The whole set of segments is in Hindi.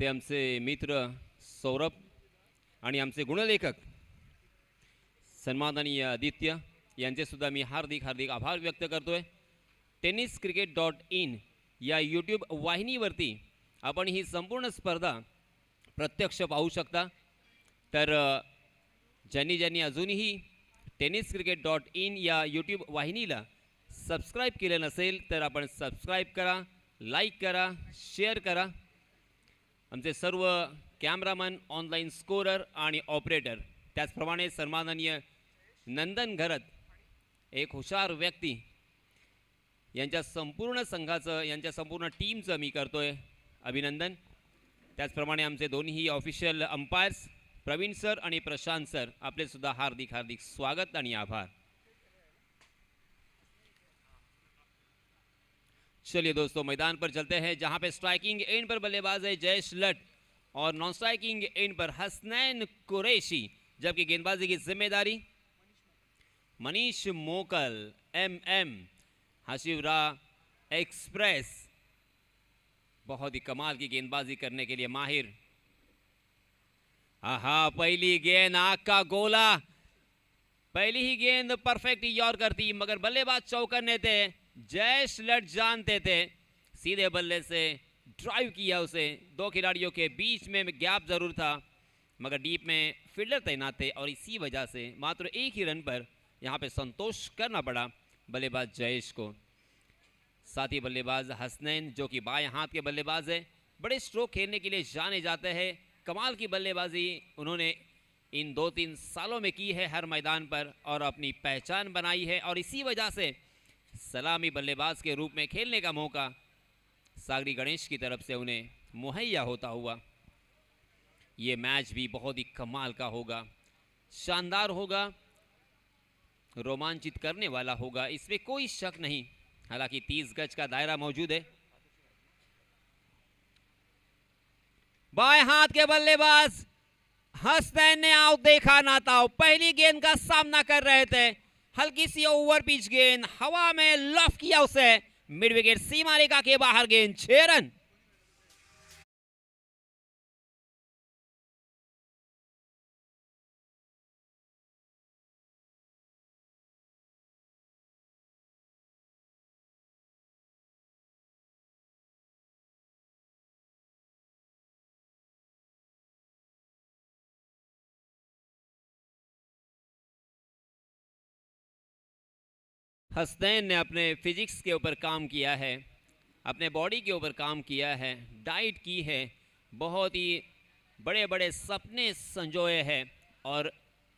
ते आमचे मित्र सौरभ आणि आमचे गुणलेखक सन्माननीय आदित्य यांचेसुद्धा मी हार्दिक हार्दिक आभार व्यक्त करतो आहे टेनिस क्रिकेट डॉट इन या यूट्यूब वाहिनीवरती आपण ही संपूर्ण स्पर्धा प्रत्यक्ष पाहू शकता. तर ज्यांनी ज्यांनी अजूनही टेनिस क्रिकेट डॉट इन या यूट्यूब वाहिनीला सबस्क्राईब केलं नसेल तर आपण सबस्क्राईब करा लाईक करा शेअर करा. आमचे सर्व कॅमेरामन ऑनलाईन स्कोरर आणि ऑपरेटर त्याचप्रमाणे सन्माननीय नंदन घरत एक हुशार व्यक्ती यांच्या संपूर्ण संघाचं यांच्या संपूर्ण टीमचं मी करतो आहे अभिनंदन. त्याचप्रमाणे आमचे दोन्ही ऑफिशियल अंपायर्स प्रवीण सर आणि प्रशांत सर आपले सुद्धा हार्दिक हार्दिक स्वागत आणि आभार. चलिए दोस्तों, मैदान पर चलते हैं, जहाँ पे स्ट्राइकिंग एंड पर बल्लेबाज है जयेश लट और नॉन स्ट्राइकिंग एंड पर हसनैन कुरैशी, जबकि गेंदबाजी की ज़िम्मेदारी मनीष मोकल एम एम हशिवरा एक्सप्रेस। बहुत ही कमाल की गेंदबाजी करने के लिए माहिर। आहा, पहली गेंद, आग का गोला। पहली ही गेंद परफेक्ट इग्नोर करती, मगर बल्लेबाज चौकर ने थे जयेश लट जानते थे। सीधे बल्ले से ड्राइव किया उसे। दो खिलाड़ियों के बीच में गैप ज़रूर था, मगर डीप में फील्डर तैनात थे और इसी वजह से मात्र एक ही रन पर यहाँ पे संतोष करना पड़ा बल्लेबाज जयेश को। साथ ही बल्लेबाज हसनैन, जो कि बाएँ हाथ के बल्लेबाज है, बड़े स्ट्रोक खेलने के लिए जाने जाते हैं। कमाल की बल्लेबाजी उन्होंने इन दो तीन सालों में की है हर मैदान पर और अपनी पहचान बनाई है और इसी वजह से सलामी बल्लेबाज के रूप में खेलने का मौका सागरी गणेश की तरफ़ से उन्हें मुहैया होता हुआ। ये मैच भी बहुत ही कमाल का होगा, शानदार होगा, रोमांचित करने वाला होगा, इसमें कोई शक नहीं। हालाँकि तीस गज का दायरा मौजूद है। बाएँ हाथ के बल्लेबाज हसनैन ने आउट देखा ना था पहली गेंद का सामना कर रहे थे। हल्की सी ओवर, पिच गेंद, हवा में लफ किया उसे मिड विकेट सीमा रेखा के बाहर गेंद, छह रन। हसनैन ने अपने फिजिक्स के ऊपर काम किया है, अपने बॉडी के ऊपर काम किया है, डाइट की है, बहुत ही बड़े बड़े सपने संजोए हैं और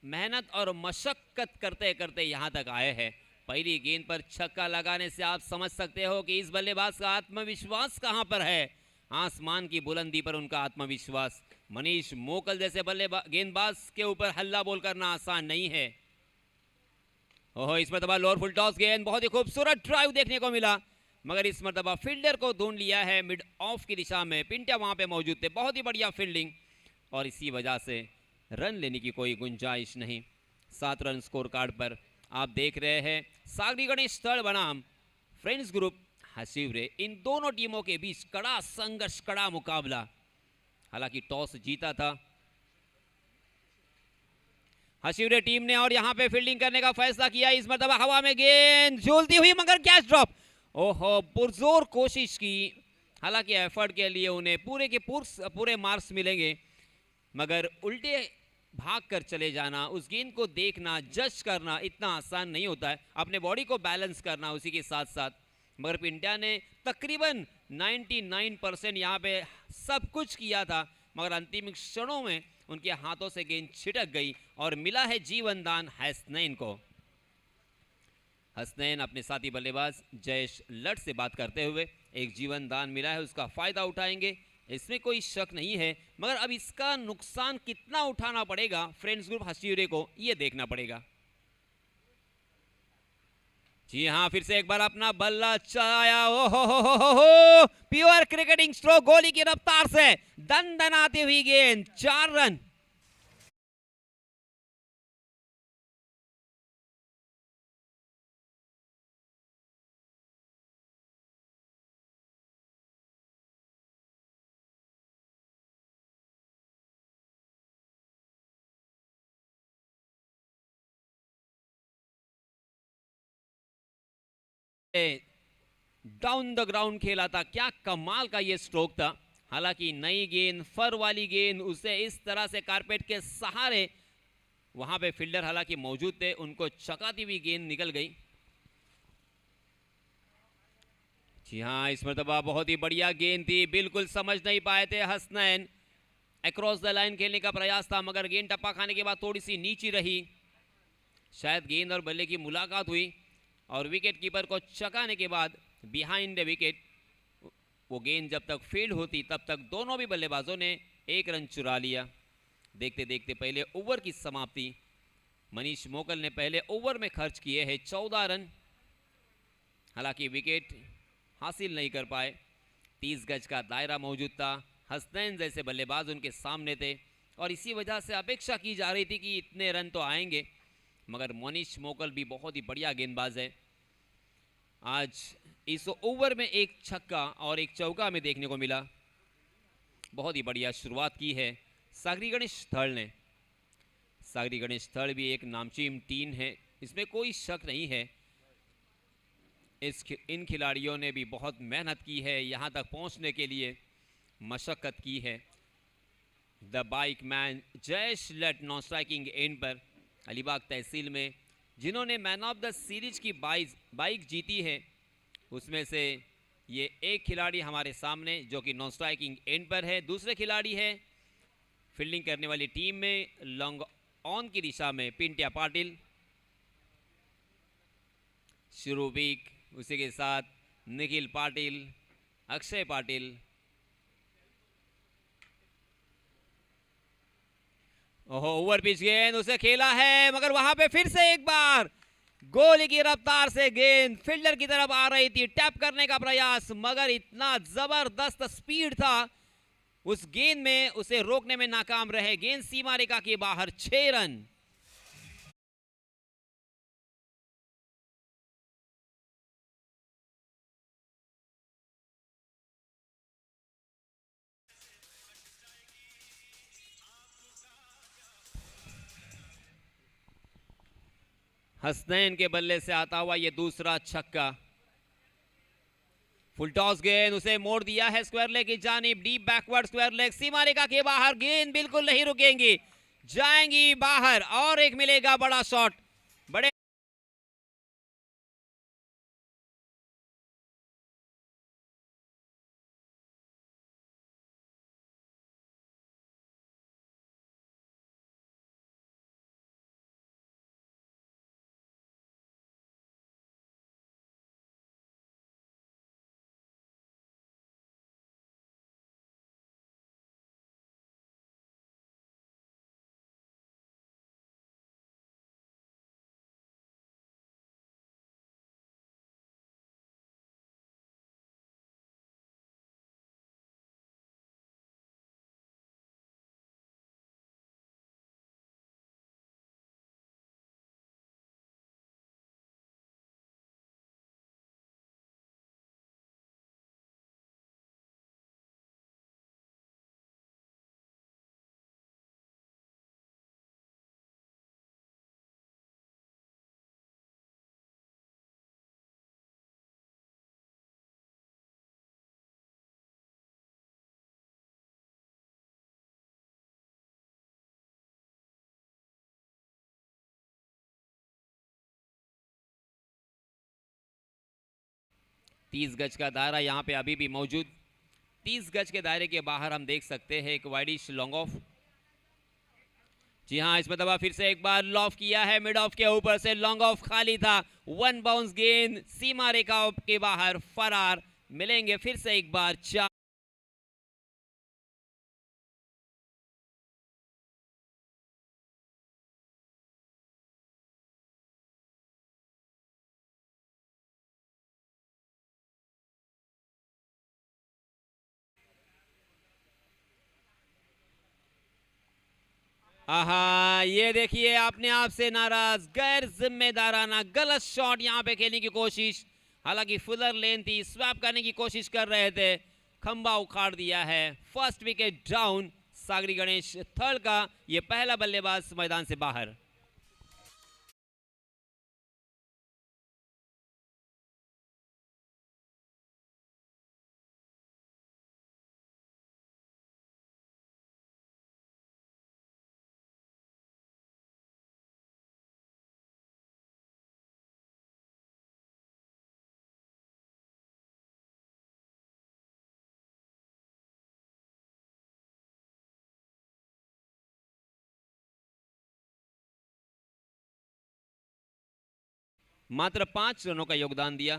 मेहनत और मशक्क़त करते करते यहाँ तक आए हैं। पहली गेंद पर छक्का लगाने से आप समझ सकते हो कि इस बल्लेबाज का आत्मविश्वास कहाँ पर है। आसमान की बुलंदी पर उनका आत्मविश्वास। मनीष मोकल जैसे बल्लेबाज गेंदबाज के ऊपर हल्ला बोल करना आसान नहीं है। ओहो, इस मरतबा लोअर फुल टॉस गेंद, बहुत ही खूबसूरत ड्राइव देखने को मिला। मगर इस मरतबा फील्डर को ढूंढ लिया है मिड ऑफ़ की दिशा में। पिंटिया वहाँ पे मौजूद थे, बहुत ही बढ़िया फील्डिंग और इसी वजह से रन लेने की कोई गुंजाइश नहीं। सात रन स्कोर कार्ड पर आप देख रहे हैं, सागरी गणेश थर्ड बनाम। फ्रेंड्स ग्रुप हसीवरे इन दोनों टीमों के बीच कड़ा संघर्ष, कड़ा मुकाबला। हालाँकि टॉस जीता था हसीवरे टीम ने और यहाँ पे फील्डिंग करने का फैसला किया। इस मरतबा हवा में गेंद, झूलती हुई मगर कैच ड्रॉप ओहो, पुरजोर कोशिश की। हालाँकि एफर्ट के लिए उन्हें पूरे के पूर पूरे मार्क्स मिलेंगे। मगर उल्टे भाग कर चले जाना, उस गेंद को देखना जज करना इतना आसान नहीं होता है। अपने बॉडी को बैलेंस करना उसी के साथ साथ मगर पिंटिया ने तकरीबन 99 परसेंट यहाँ पे सब कुछ किया था। मगर अंतिम क्षणों में उनके हाथों से गेंद छिटक गई और मिला है जीवन दान हसनैन को। हसनैन अपने साथी बल्लेबाज जयेश लट से बात करते हुए एक जीवन दान मिला है, उसका फ़ायदा उठाएँगे। इसमें कोई शक नहीं है, मगर अब इसका नुकसान कितना उठाना पड़ेगा? फ्रेंड्स ग्रुप हसीरे को ये देखना पड़ेगा। जी हाँ फिर से एक बार अपना बल्ला चलाया। ओ हो हो हो हो हो। प्योर क्रिकेटिंग स्ट्रोक गोली की रफ्तार से दन दनाती हुई गेंद, चार रन। डाउन द ग्राउंड खेला था। क्या कमाल का ये स्ट्रोक था। हालाँकि नई गेंद, फर वाली गेंद, उसे इस तरह से कारपेट के सहारे, वहाँ पे फील्डर हालाँकि मौजूद थे, उनको चकाती हुई गेंद निकल गई। जी हाँ इस मरतबा बहुत ही बढ़िया गेंद थी। बिल्कुल समझ नहीं पाए थे हसनैन। अक्रॉस द लाइन खेलने का प्रयास था, मगर गेंद टप्पा खाने के बाद थोड़ी सी नीची रही। शायद गेंद और बल्ले की मुलाकात हुई। और विकेट कीपर को चकाने के बाद बिहाइंड द विकेट वो गेंद जब तक फ़ील्ड होती, तब तक दोनों भी बल्लेबाजों ने एक रन चुरा लिया। देखते देखते पहले ओवर की समाप्ति। मनीष मोकल ने पहले ओवर में खर्च किए हैं चौदह रन। हालाँकि विकेट हासिल नहीं कर पाए। तीस गज का दायरा मौजूद था। हसनैन जैसे बल्लेबाज उनके सामने थे। और इसी वजह से अपेक्षा की जा रही थी कि इतने रन तो आएँगे। मगर मोनिश मोकल भी बहुत ही बढ़िया गेंदबाज है। आज इस ओवर में एक छक्का और एक चौका में देखने को मिला। बहुत ही बढ़िया शुरुआत की है सागरी गणेश स्थल ने। सागरी गणेश स्थल भी एक नामचीन टीम है, इसमें कोई शक नहीं है। इस इन खिलाड़ियों ने भी बहुत मेहनत की है यहाँ तक पहुँचने के लिए, मशक्क़त की है। The bike man Jayesh late non striking end पर अलीबाग तहसील में, जिन्होंने मैन ऑफ़ द सीरीज़ की बाइक बाइक जीती है, उसमें से ये एक खिलाड़ी हमारे सामने जो कि नॉन स्ट्राइकिंग एंड पर है। दूसरे खिलाड़ी है, फील्डिंग करने वाली टीम में, लॉन्ग ऑन की दिशा में पिंटिया पाटिल शुरू वीक उसी के साथ निखिल पाटिल, अक्षय पाटिल ओवर पिच गेंद, उसे खेला है, मगर वहाँ पे फिर से एक बार। गोली की रफ्तार से गेंद फील्डर की तरफ़ आ रही थी, टैप करने का प्रयास, मगर इतना ज़बरदस्त स्पीड था, उस गेंद में उसे रोकने में नाकाम रहे। गेंद सीमा रेखा के बाहर, छह रन। हसनैन के बल्ले से आता हुआ ये दूसरा छक्का। फुल टॉस गेंद उसे मोड़ दिया है स्क्वायर लेग की जानी। डीप बैकवर्ड स्क्वायर लेग सीमा रेखा के बाहर गेंद बिल्कुल नहीं रुकेंगी। जाएँगी बाहर, और एक मिलेगा बड़ा शॉट तीस गज का दायरा यहाँ पे अभी भी मौजूद। तीस गज के दायरे के बाहर हम देख सकते हैं एक वाइडिश लॉन्ग ऑफ़ जी हाँ इसमें दबा फिर से एक बार लॉफ किया है मिड ऑफ़ के ऊपर से लॉन्ग ऑफ़ खाली था। वन बाउंस गेंद सीमा रेखा के बाहर फरार। मिलेंगे फिर से एक बार चार आहा, ये देखिए, आपने आपसे नाराज़, गैर जिम्मेदाराना गलत शॉट यहाँ पे खेलने की कोशिश। हालाँकि फुलर लेन थी स्वैप करने की कोशिश कर रहे थे। खंबा उखाड़ दिया है। फ़र्स्ट विकेट डाउन सागरी गणेश थर्ड का, ये पहला बल्लेबाज मैदान से बाहर। मात्र पाँच रनों का योगदान दिया।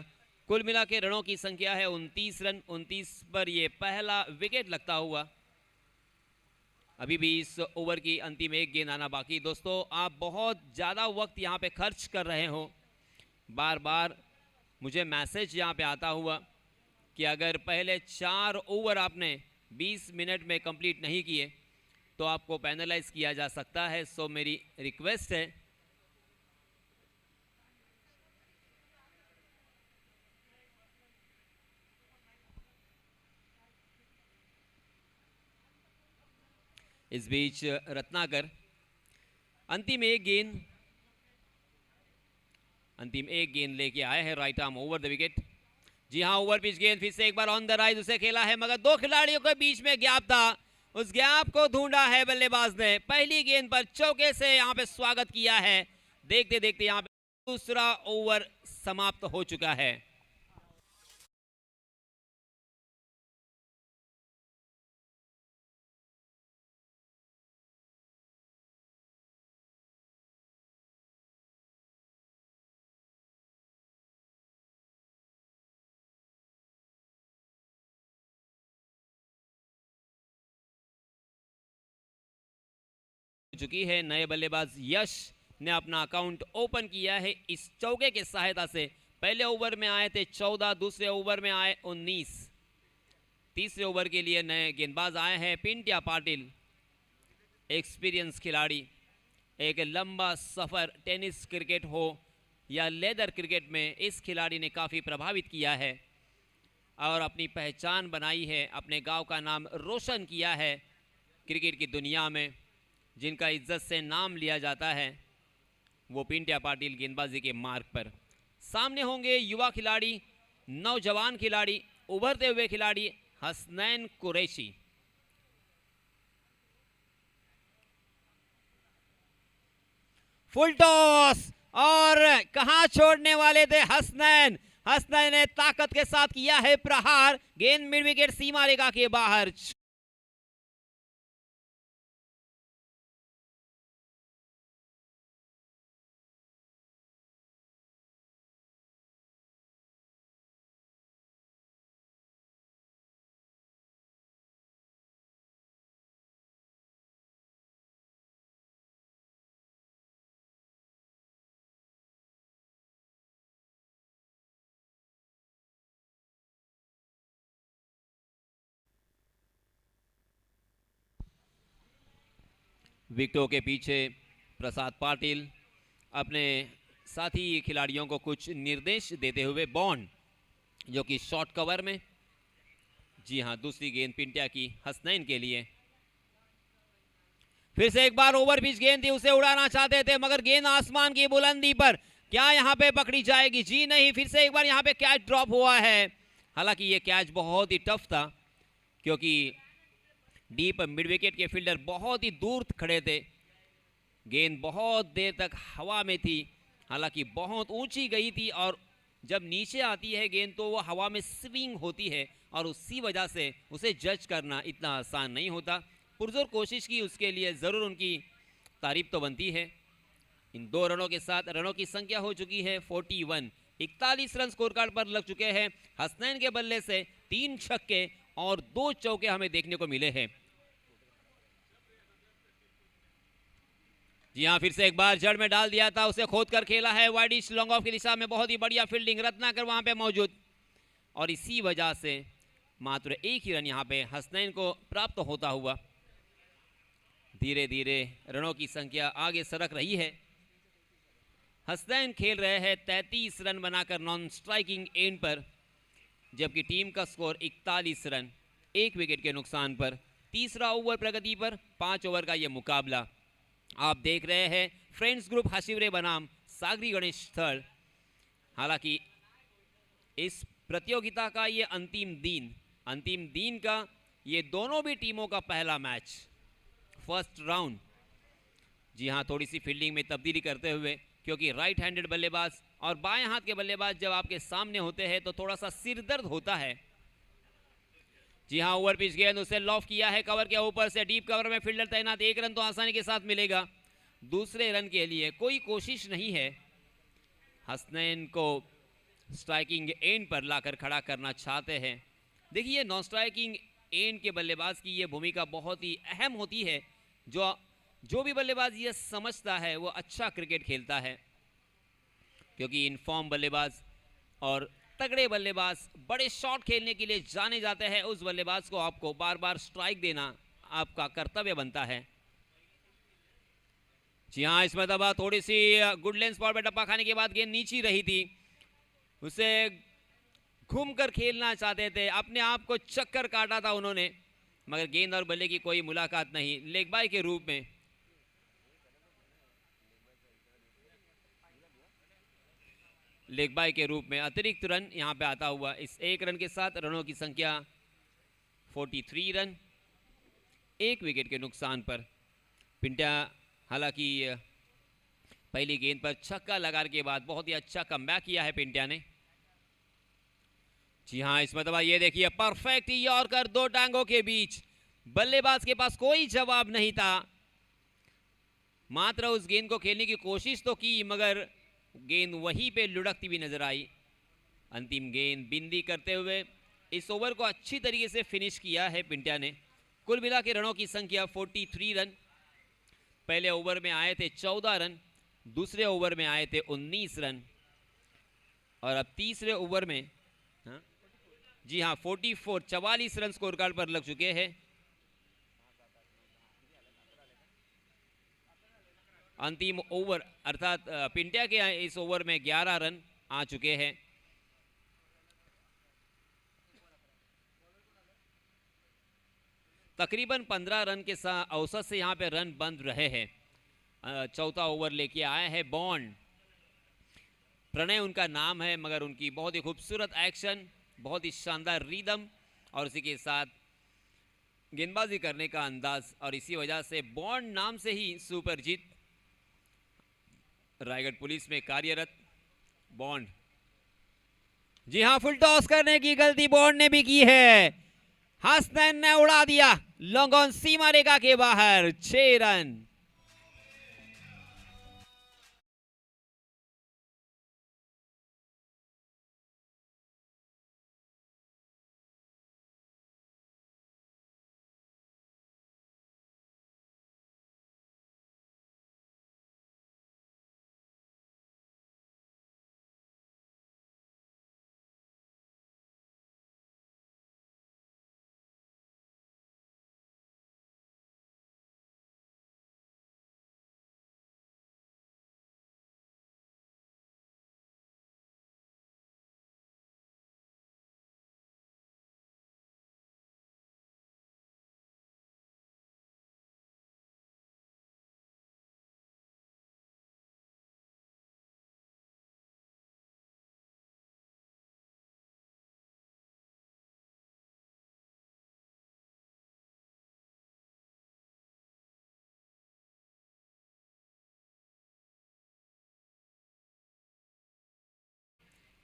कुल मिला के रनों की संख्या है उनतीस रन, उनतीस पर यह पहला विकेट लगता हुआ। अभी भी इस ओवर की अंतिम एक गेंद आना बाकी। दोस्तों, आप बहुत ज़्यादा वक्त यहाँ पे खर्च कर रहे हो। बार बार मुझे मैसेज यहाँ पे आता हुआ कि अगर पहले चार ओवर आपने 20 मिनट में कंप्लीट नहीं किए तो आपको पैनलाइज किया जा सकता है। सो मेरी रिक्वेस्ट है इस बीच रत्नाकर। अंतिम एक गेंद। अंतिम एक गेंद लेके आए हैं right arm over the wicket जी हाँ ओवर पिच गेंद फिर से एक बार ऑन द राइज उसे खेला है, मगर दो खिलाड़ियों के बीच में गैप था। उस गैप को ढूंढा है बल्लेबाज ने। पहली गेंद पर चौके से यहाँ पे स्वागत किया है। देखते देखते यहाँ पे दूसरा ओवर समाप्त हो चुका है। चुकी है, नए बल्लेबाज यश ने अपना अकाउंट ओपन किया है इस चौके की सहायता से। पहले ओवर में आए थे चौदह, दूसरे ओवर में आए उन्नीस। तीसरे ओवर के लिए नए गेंदबाज आए हैं पिंटिया पाटिल एक्सपीरियंस खिलाड़ी। एक लंबा सफ़र टेनिस क्रिकेट हो या लेदर क्रिकेट में इस खिलाड़ी ने काफ़ी प्रभावित किया है और अपनी पहचान बनाई है, अपने गाँव का नाम रोशन किया है क्रिकेट की दुनिया में। जिनका इज़्ज़त से नाम लिया जाता है, वो पिंटिया पाटिल गेंदबाजी के मार्ग पर। सामने होंगे युवा खिलाड़ी, नौजवान खिलाड़ी, उभरते हुए खिलाड़ी, हसनैन कुरैशी। Full toss! और कहा छोड़ने वाले थे हसनैन? हसनैन ने ताकत के साथ किया है प्रहार, गेंद मिड विकेट, सीमा रेखा के बाहर। विकेटों के पीछे प्रसाद पाटिल अपने साथी खिलाड़ियों को कुछ निर्देश देते हुए बॉन्ड, जो कि शॉर्ट कवर में, जी हाँ दूसरी गेंद पिंटिया की हसनैन के लिए। फिर से एक बार ओवर पिच गेंद थी, उसे उड़ाना चाहते थे, मगर गेंद आसमान की बुलंदी पर क्या यहाँ पे पकड़ी जाएगी? जी नहीं, फिर से एक बार यहाँ पे कैच ड्रॉप हुआ है। हालाँकि ये कैच बहुत ही टफ था, क्योंकि डीप मिड विकेट के फील्डर बहुत ही दूर खड़े थे। गेंद बहुत देर तक हवा में थी, हालाँकि बहुत ऊँची गई थी और जब नीचे आती है गेंद तो वो हवा में स्विंग होती है और उसी वजह से उसे जज करना इतना आसान नहीं होता। पुरजोर कोशिश की उसके लिए, ज़रूर उनकी तारीफ़ तो बनती है। इन दो रनों के साथ रनों की संख्या हो चुकी है 41 इकतालीस रन स्कोर कार्ड पर लग चुके हैं। हसनैन के बल्ले से तीन छक्के और दो चौके हमें देखने को मिले हैं। जी हाँ फिर से एक बार जड़ में डाल दिया था, उसे खोद कर खेला है वाइडिश लॉन्ग ऑफ़ की दिशा में, बहुत ही बढ़िया फील्डिंग रत्नाकर वहाँ पे मौजूद। और इसी वजह से मात्र एक ही रन यहाँ पे हसनैन को प्राप्त होता हुआ। धीरे धीरे रनों की संख्या आगे सरक रही है। हसनैन खेल रहे हैं तैतीस रन बनाकर नॉन स्ट्राइकिंग एंड पर, जबकि टीम का स्कोर इकतालीस रन, एक विकेट के नुकसान पर, तीसरा ओवर प्रगति पर, पाँच ओवर का यह मुकाबला। आप देख रहे हैं फ्रेंड्स ग्रुप हसीवरे बनाम सागरी गणेश स्थल। हालाँकि इस प्रतियोगिता का ये अंतिम दिन अंतिम दिन का ये दोनों भी टीमों का पहला मैच, फ़र्स्ट राउंड। जी हाँ थोड़ी सी फील्डिंग में तब्दीली करते हुए, क्योंकि राइट हैंडेड बल्लेबाज और बाएँ हाथ के बल्लेबाज जब आपके सामने होते हैं तो थोड़ा सा सिर दर्द होता है। जी हाँ ओवर पिच गेंद उसे लॉफ किया है कवर के ऊपर से डीप कवर में फील्डर तैनात, एक रन तो आसानी के साथ मिलेगा। दूसरे रन के लिए कोई कोशिश नहीं है। हसनैन को स्ट्राइकिंग एंड पर लाकर खड़ा करना चाहते हैं। देखिए नॉन स्ट्राइकिंग एंड के बल्लेबाज की ये भूमिका बहुत ही अहम होती है। जो जो भी बल्लेबाज ये समझता है, वो अच्छा क्रिकेट खेलता है। क्योंकि इनफॉर्म बल्लेबाज और तगड़े बल्लेबाज, बड़े शॉट खेलने के लिए जाने जाते हैं। उस बल्लेबाज को आपको बार बार स्ट्राइक देना आपका कर्तव्य बनता है। जी हाँ इस मरतबा थोड़ी सी गुड लेंस बॉल पे टप्पा खाने के बाद गेंद नीची रही थी। उसे घूमकर खेलना चाहते थे, अपने आप को चक्कर काटा था उन्होंने, मगर गेंद और बल्ले की कोई मुलाकात नहीं। लेग बाय के रूप में लेग बाय के रूप में अतिरिक्त रन यहाँ पे आता हुआ। इस एक रन के साथ रनों की संख्या 43 रन, एक विकेट के नुकसान पर। पिंटा हालाँकि, पहली गेंद पर छक्का लगाने के बाद बहुत ही अच्छा कम किया है पिंटिया ने। जी हाँ इस मतलब ये देखिए परफेक्ट यॉर्कर दो टांगों के बीच। बल्लेबाज के पास कोई जवाब नहीं था। मात्र उस गेंद को खेलने की कोशिश तो की, मगर गेंद वहीं पे लुढ़कती हुई नज़र आई। अंतिम गेंद बिंदी करते हुए इस ओवर को अच्छी तरीके से फिनिश किया है पिंटिया ने। कुल मिला के रनों की संख्या 43 रन। पहले ओवर में आए थे 14 रन, दूसरे ओवर में आए थे 19 रन। और अब तीसरे ओवर में हाँ? जी हाँ 44 चवालीस रन स्कोर कार्ड पर लग चुके हैं। अंतिम ओवर, अर्थात पिंटिया के इस ओवर में 11 रन आ चुके हैं। तकरीबन 15 रन के औसत से यहाँ पे रन बंद रहे हैं। चौथा ओवर लेके आए हैं बॉन्ड। प्रणय उनका नाम है, मगर उनकी बहुत ही खूबसूरत एक्शन, बहुत ही शानदार रिदम, और इसी के साथ गेंदबाजी करने का अंदाज, और इसी वजह से बॉन्ड नाम से ही सुपरजीत रायगढ़ पुलिस में कार्यरत बॉन्ड। जी हाँ फुल टॉस करने की गलती बॉन्ड ने भी की है। हसनैन ने उड़ा दिया, लॉन्ग ऑन सीमा रेखा के बाहर, छह रन।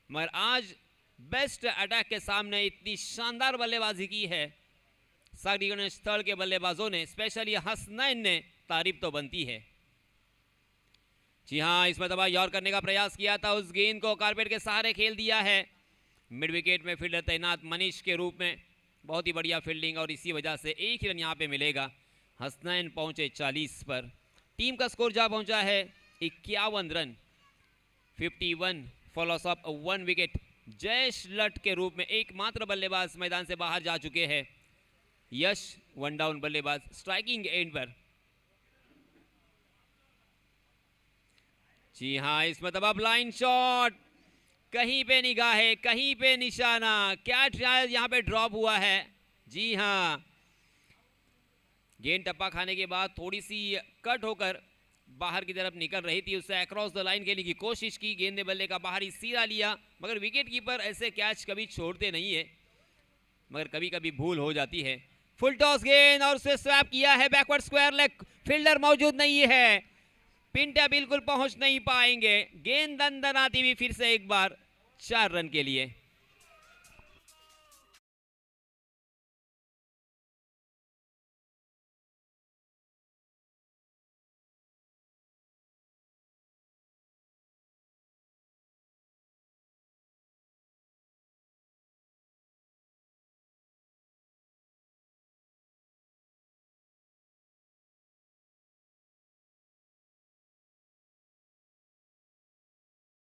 मगर आज बेस्ट अटैक के सामने इतनी शानदार बल्लेबाजी की है। सागरी गणेश थर्ड के बल्लेबाजों ने स्पेशली हसनैन ने तारीफ़ तो बनती है। जी हाँ इस मरतबा यौर करने का प्रयास किया था। उस गेंद को कारपेट के सहारे खेल दिया है। मिड विकेट में फील्डर तैनात मनीष के रूप में। बहुत ही बढ़िया फील्डिंग और इसी वजह से एक ही रन यहाँ पे मिलेगा। हसनैन पहुँचे 40 पर। टीम का स्कोर जा पहुँचा है इक्यावन run. 51 for loss of one wicket. Jayesh लट के रूप में एकमात्र बल्लेबाज मैदान से बाहर जा चुके हैं। यश वन डाउन बल्लेबाज स्ट्राइकिंग एंड पर। जी हाँ इस मतलब अब लाइन शॉट कहीं पे निगाह है कहीं पे निशाना। क्या शायद यहाँ पे ड्रॉप हुआ है? जी हाँ। गेंद टप्पा खाने के बाद थोड़ी सी कट होकर बाहर की तरफ़ निकल रही थी, उससे अक्रॉस द लाइन खेलने की कोशिश की गेंदे बल्ले का बाहर सीधा लिया, मगर विकेट कीपर ऐसे कैच कभी छोड़ते नहीं है, मगर कभी कभी भूल हो जाती है। फुल टॉस गेंद और उसे स्वैप किया है बैकवर्ड स्क्वायर लेग फील्डर मौजूद नहीं है पिंटा बिल्कुल पहुँच नहीं पाएँगे, गेंद दन आती हुई फिर से एक बार, चार रन के लिए।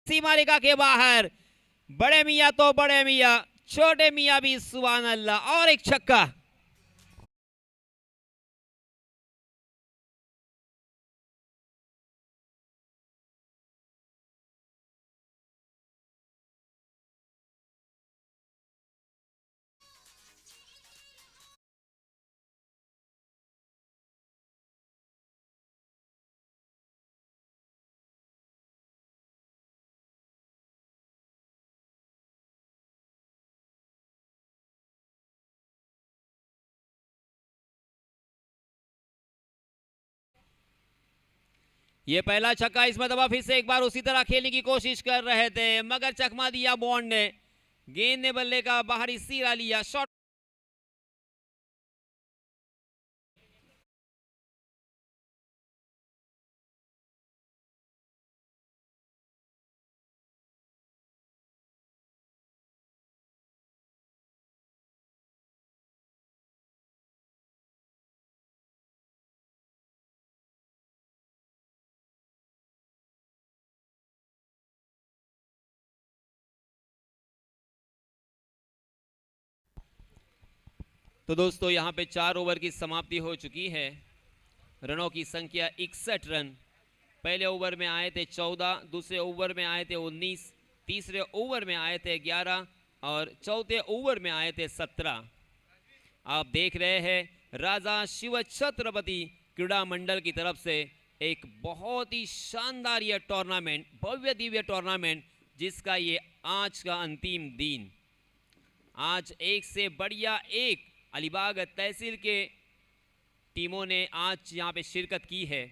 सीमा रेखा के बाहर। बड़े मियाँ तो बड़े मियाँ, छोटे मियाँ भी सुबह अल्लाह। और एक छक्का। ये पहला छक्का इस मरतबा फिर से एक बार उसी तरह खेलने की कोशिश कर रहे थे, मगर चकमा दिया बॉन्ड ने। गेंद ने बल्ले का बाहरी सीरा लिया, शॉट तो दोस्तों, यहाँ पे चार ओवर की समाप्ति हो चुकी है। रनों की संख्या इकसठ रन। पहले ओवर में आए थे चौदह, दूसरे ओवर में आए थे उन्नीस, तीसरे ओवर में आए थे ग्यारह और चौथे ओवर में आए थे सत्रह। आप देख रहे हैं, राजा शिव छत्रपति क्रीड़ा मंडल की तरफ़ से एक बहुत ही शानदार यह टूर्नामेंट भव्य दिव्य टूर्नामेंट जिसका ये आज का अंतिम दिन। आज एक से बढ़िया एक अलीबाग तहसील के टीमों ने आज यहाँ पे शिरकत की है।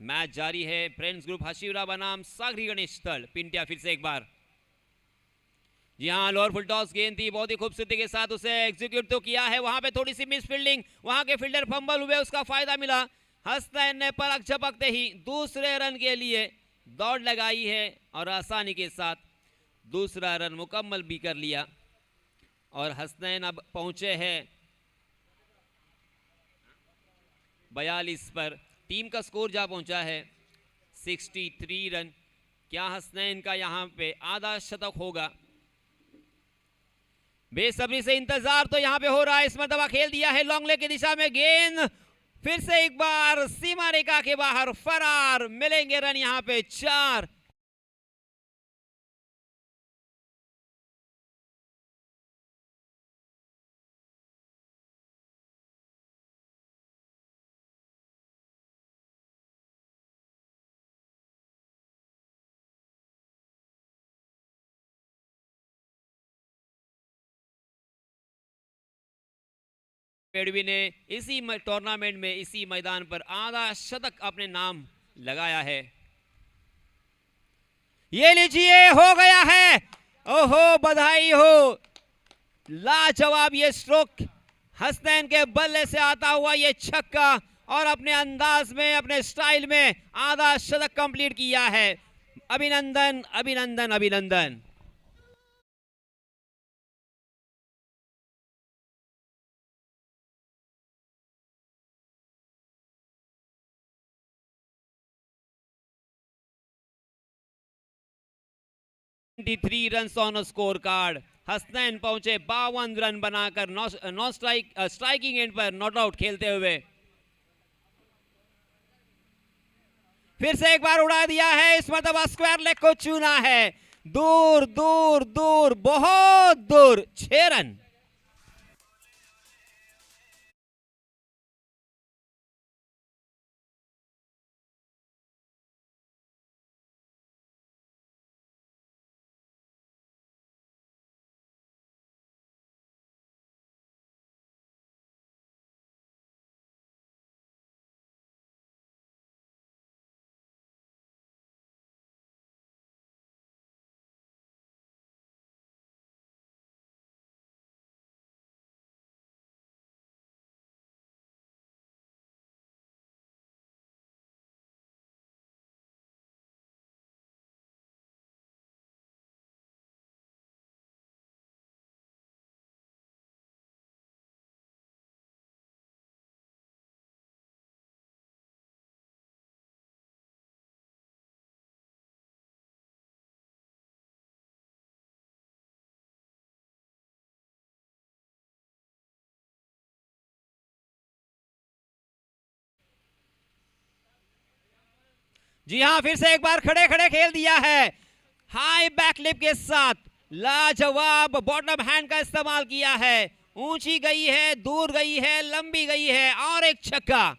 मैच जारी है। फ्रेंड्स ग्रुप हशीवरा बनाम सागरी गणेश स्थल, पिंटिया फिर से एक बार। जी हाँ लोअर फुल टॉस गेंद थी, बहुत ही खूबसूरती के साथ उसे एग्जीक्यूट तो किया है। वहाँ पे थोड़ी सी मिस फील्डिंग वहाँ के फील्डर फंबल हुए, उसका फ़ायदा मिला। हंसनैन ने परख झपकते ही दूसरे रन के लिए दौड़ लगाई है और आसानी के साथ दूसरा रन मुकम्मल भी कर लिया। और हसनैन अब पहुँचे हैं बयालीस पर। टीम का स्कोर जा पहुँचा है 63 रन। क्या हसनैन का यहाँ पे आधा शतक होगा? बेसब्री से इंतज़ार तो यहाँ पे हो रहा है। इस मरतबा खेल दिया है लॉन्ग लेग की दिशा में गेंद। फिर से एक बार सीमा रेखा के बाहर फरार। मिलेंगे रन यहाँ पे चार। पेडवी ने इसी टूर्नामेंट में इसी मैदान पर आधा शतक अपने नाम लगाया है। ये लीजिए, हो गया है। ओहो, बधाई हो। लाजवाब ये स्ट्रोक हसनैन के बल्ले से आता हुआ ये छक्का और अपने अंदाज में, अपने स्टाइल में आधा शतक कंप्लीट किया है। अभिनंदन अभिनंदन अभिनंदन। Three run on score card Hasnain पहुँचे बावन रन बनाकर नॉन स्ट्राइक स्ट्राइकिंग एंड पर नॉट आउट खेलते हुए। फिर से एक बार उड़ा दिया है, इस मरतबा स्क्वायर लेग को चुना है। दूर दूर दूर, बहुत दूर, छह रन। जी हाँ फिर से एक बार खड़े खड़े खेल दिया है। हाई बैकलिप के साथ लाजवाब बॉटम हैंड का इस्तेमाल किया है। ऊँची गई है, दूर गई है, लंबी गई है और एक छक्का।